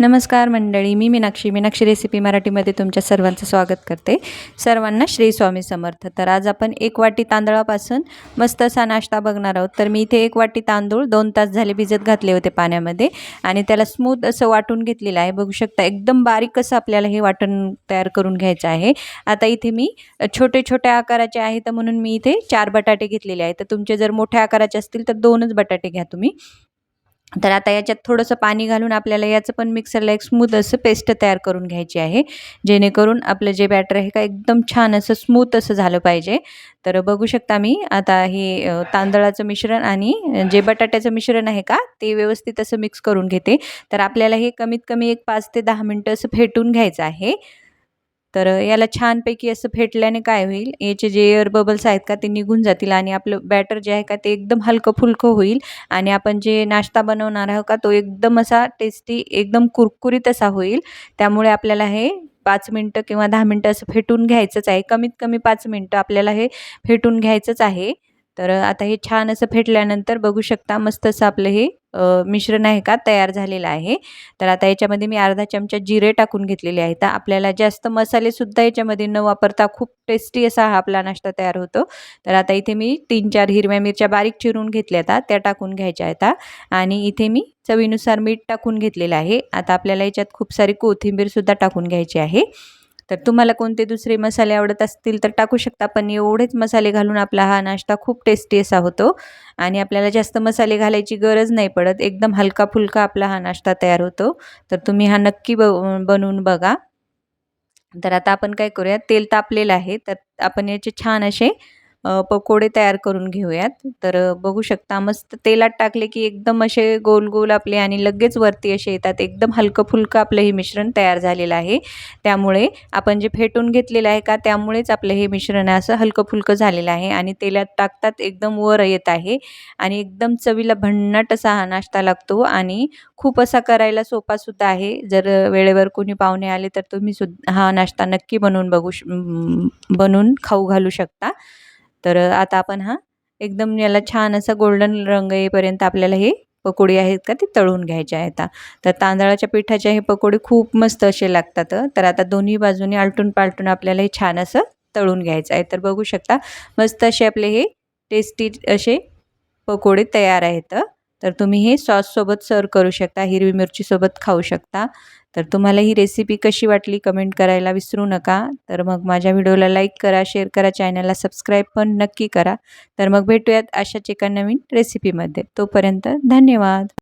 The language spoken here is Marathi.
नमस्कार मंडळी मी मीनाक्षी. मीनाक्षी रेसिपी मराठीमध्ये तुमच्या सर्वांचं स्वागत करते. सर्वांना श्री स्वामी समर्थ. तर आज आपण एक वाटी तांदळापासून मस्त असा नाश्ता बघणार आहोत. तर मी इथे एक वाटी तांदूळ दोन तास झाले भिजत घातले होते पाण्यामध्ये आणि त्याला स्मूथ असं वाटून घेतलेलं आहे. बघू शकता एकदम बारीक असं आपल्याला हे वाटण तयार करून घ्यायचं आहे. आता इथे मी छोटे छोट्या आकाराचे तर म्हणून मी इथे चार बटाटे घेतलेले आहेत. तर तुमचे जर मोठ्या आकाराचे असतील तर दोनच बटाटे घ्या तुम्ही. तर आता याच्यात थोडंसं पाणी घालून आपल्याला याचं पण मिक्सरला एक स्मूथ असं पेस्ट तयार करून घ्यायची आहे. जेणेकरून आपलं जे बॅटर आहे का एकदम छान असं स्मूथ असं झालं पाहिजे. तर बघू शकता मी आता हे तांदळाचं मिश्रण आणि जे बटाट्याचं मिश्रण आहे का ते व्यवस्थित असं मिक्स करून घेते. तर आपल्याला हे कमीत कमी एक पाच ते दहा मिनटं असं फेटून घ्यायचं आहे. तर याला छानपैकी असं फेटल्याने काय होईल? याचे जे एअर बबल्स आहेत का ते निघून जातील आणि आपलं बॅटर जे आहे का ते एकदम हलकं फुलकं होईल आणि आपण जे नाश्ता बनवणार आहोत का तो एकदम असा टेस्टी एकदम कुरकुरीत असा होईल. त्यामुळे आपल्याला हे पाच मिनटं किंवा दहा मिनटं असं फेटून घ्यायचंच आहे. कमीत कमी पाच मिनटं आपल्याला हे फेटून घ्यायचंच आहे. तर आता हे छान असं फेटल्यानंतर बघू शकता मस्त असं आपलं हे मिश्रण आहे का तयार झालेलं आहे. तर आता याच्यामध्ये मी अर्धा चमचा जिरे टाकून घेतलेले आहेत. आपल्याला जास्त मसालेसुद्धा याच्यामध्ये न वापरता खूप टेस्टी असा हा आपला नाश्ता तयार होतो. तर आता इथे मी तीन चार हिरव्या मिरच्या बारीक चिरून घेतल्या आता त्या टाकून घ्यायच्या आहेत. आणि इथे मी चवीनुसार मीठ टाकून घेतलेलं आहे. आता आपल्याला याच्यात खूप सारी कोथिंबीरसुद्धा टाकून घ्यायची आहे. तर तुम्हाला कोणते दुसरे मसाले आवडत असतील तर टाकू शकता. पण एवढेच मसाले घालून आपला हा नाश्ता खूप टेस्टी असा होतो. आणि आपल्याला जास्त मसाले घालायची गरज नाही पडत. एकदम हलका फुलका आपला हा नाश्ता तयार होतो. तर तुम्ही हा नक्की ब बनवून बघा. तर आता आपण काय करूया? तेल तापलेलं आहे. तर आपण याचे छान असे पकोडे तयार करून घेऊयात. तर बघू शकता मस्त तेलात टाकले की एकदम असे गोल गोल आपले आणि लगेच वरती असे येतात. एकदम हलकं फुलकं आपलं हे मिश्रण तयार झालेलं आहे. त्यामुळे आपण जे फेटून घेतलेलं आहे का त्यामुळेच आपलं हे मिश्रण असं हलकं फुलकं झालेलं आहे आणि तेलात टाकतात एकदम वर येत आहे आणि एकदम चवीला भन्नाट असा हा नाश्ता लागतो आणि खूप असा करायला सोपासुद्धा आहे. जर वेळेवर कोणी पाहुणे आले तर तुम्ही सुद्धा हा नाश्ता नक्की बनवून बघू श बनवून खाऊ घालू शकता. तर आता आपण हा एकदम याला छान असा गोल्डन रंग येईपर्यंत आपल्याला हे पकोडी आहेत का ते तळून घ्यायचे आहेत. तर तांदळाच्या पिठाचे हे पकोडे खूप मस्त असे लागतात तर आता दोन्ही बाजूने आलटून पालटून आपल्याला हे छान असं तळून घ्यायचं आहे. तर बघू शकता मस्त असे आपले हे टेस्टी असे पकोडे तयार आहेत तर तुम्ही हे सॉससोबत सर्व करू शकता हिरवी मिरचीसोबत खाऊ शकता. तर तुम्हाला ही रेसिपी कशी वाटली कमेंट करायला विसरू नका. तर मग माझ्या व्हिडिओला लाईक करा शेअर करा चॅनलला सबस्क्राईब पण नक्की करा. तर मग भेटूयात अशाच एका नवीन रेसिपीमध्ये तोपर्यंत धन्यवाद.